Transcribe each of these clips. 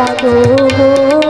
সাগর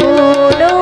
ભૂલો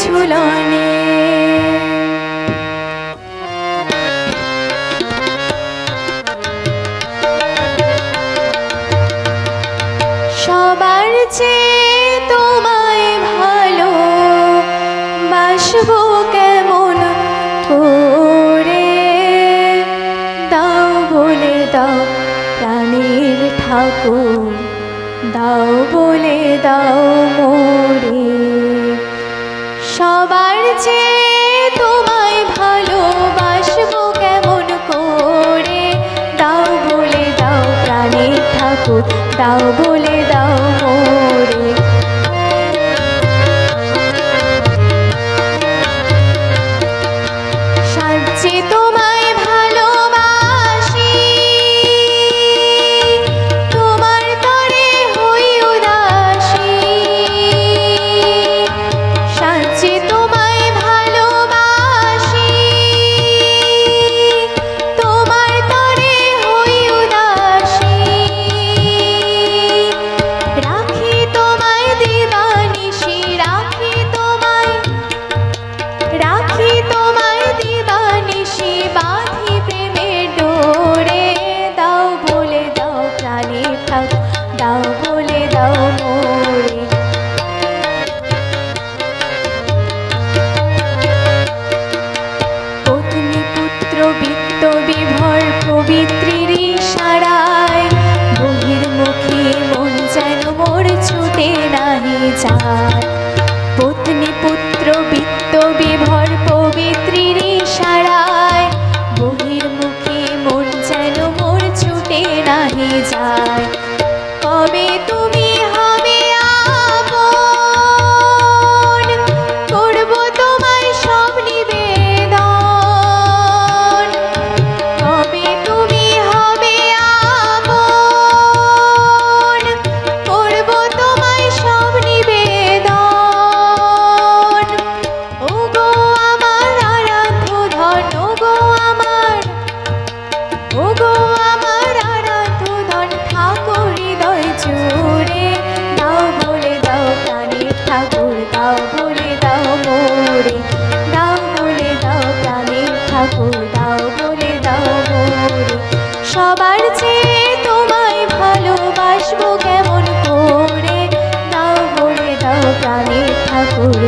ঝুলনে সবার চেয়ে তোমায় ভালো বাসবো কেমন তোরে দাও বলে দাও প্রাণীর ঠাকুর, দাও বলে দাও মন। সবার চেয়ে তোমায় ভালোবাসবো কেমন করে? দাও বলে দাও প্রাণী ঠাকুর দাও বলে দাও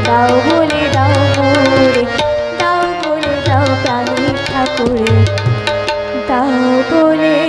দাও বলে দাও মোরে বলে দাও প্রাণী ঠাকুরে দাও বলে